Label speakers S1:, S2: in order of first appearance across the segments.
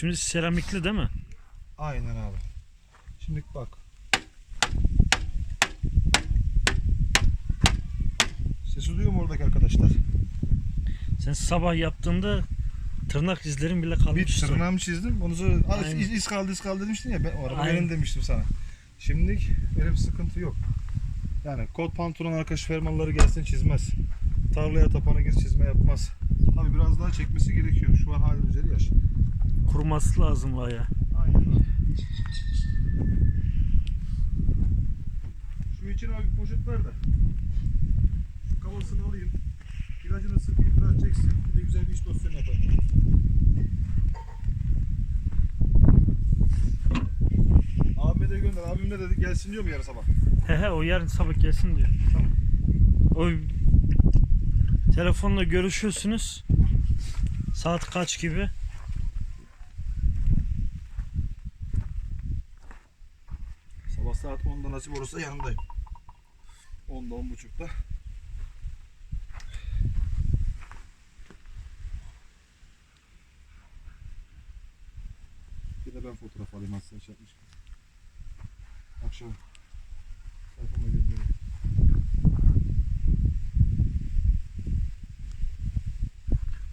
S1: Şimdi seramikli değil mi?
S2: Aynen abi. Şimdi bak. Sesi duyuyor mu oradaki arkadaşlar?
S1: Sen sabah yaptığında tırnak izlerin bile
S2: Bir
S1: kalmıştı.
S2: tırnağımı çizdim. Onu sonra "Aa,
S1: Aynen.
S2: iz, iz kaldı iz kaldı demiştin ya. Ben o araba
S1: Aynen.
S2: benim demiştim sana. Şimdilik öyle bir sıkıntı yok. Yani kot pantolon arkadaş fermaları gelsin çizmez. Tarlaya tapana gir çizme yapmaz. Tabi biraz daha çekmesi gerekiyor. Şu an halin üzeri yaş.
S1: Kuruması lazım baya.
S2: Aynen. Şu için abi poşet ver de. Şu kavasını alayım. İlacını sıkayım biraz çeksin. Bir de güzel bir iç dosyonu yapayım. Abime de gönder. Abim ne dedi? Gelsin diyor mu yarın sabah?
S1: He he o yarın sabah gelsin diyor.
S2: Tamam.
S1: O telefonla görüşüyorsunuz. Saat kaç gibi?
S2: Sabah saat 10'da nasip olursa yanındayım. 10'da 10.30'da. Bir de ben fotoğraf alayım aslında şey yapmışken. Akşam sayfama göndereyim.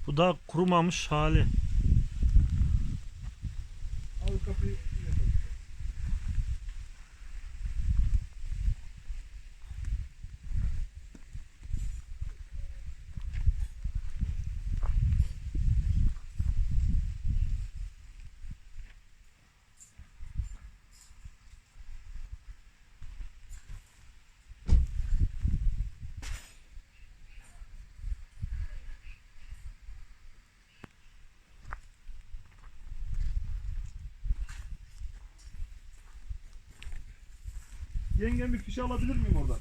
S1: Bu da kurumamış hali.
S2: Al kapıyı Yengem bir fişe alabilir miyim oradan?